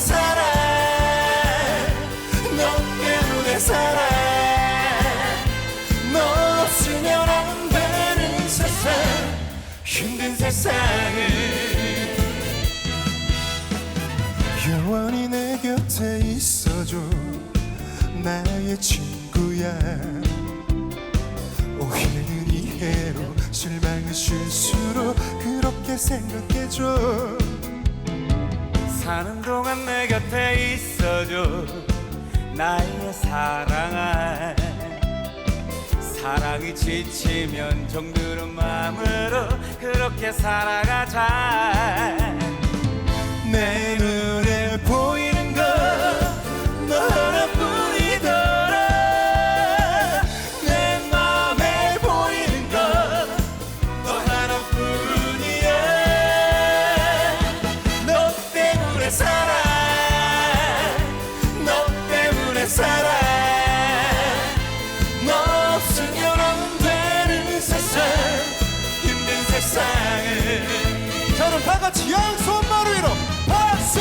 사랑 너 때문에 사랑. 너 없으면 안 되는 세상 힘든 세상을. 영원히 내 곁에 있어줘 나의 친구야. 오해는 이해로 실망은 실수로 그렇게 생각해줘. 사는 동안 내 곁에 있어줘. 나의 사랑아 사랑이 지치면 정들은 마음으로 그렇게 살아가자 같이 양손만을 위로 박수!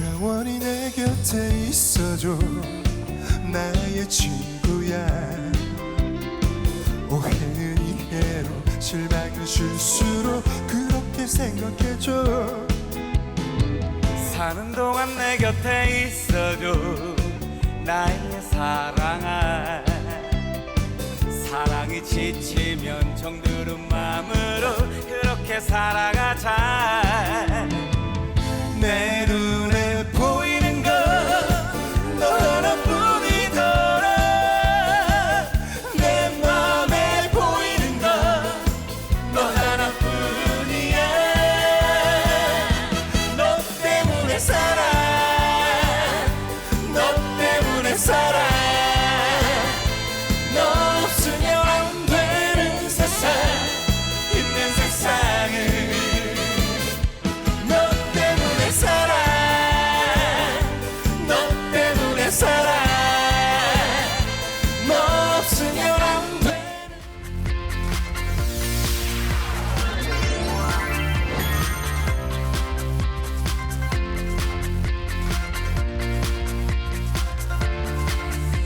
영원히 내 곁에 있어줘. 나의 친구야. 오해는 이해로 실망은 실수로 그렇게 생각해줘 사는 동안 내 곁에 있어줘. 나의 사랑아. 사랑이 지치면 정들은 마음으로 그렇게 살아가자.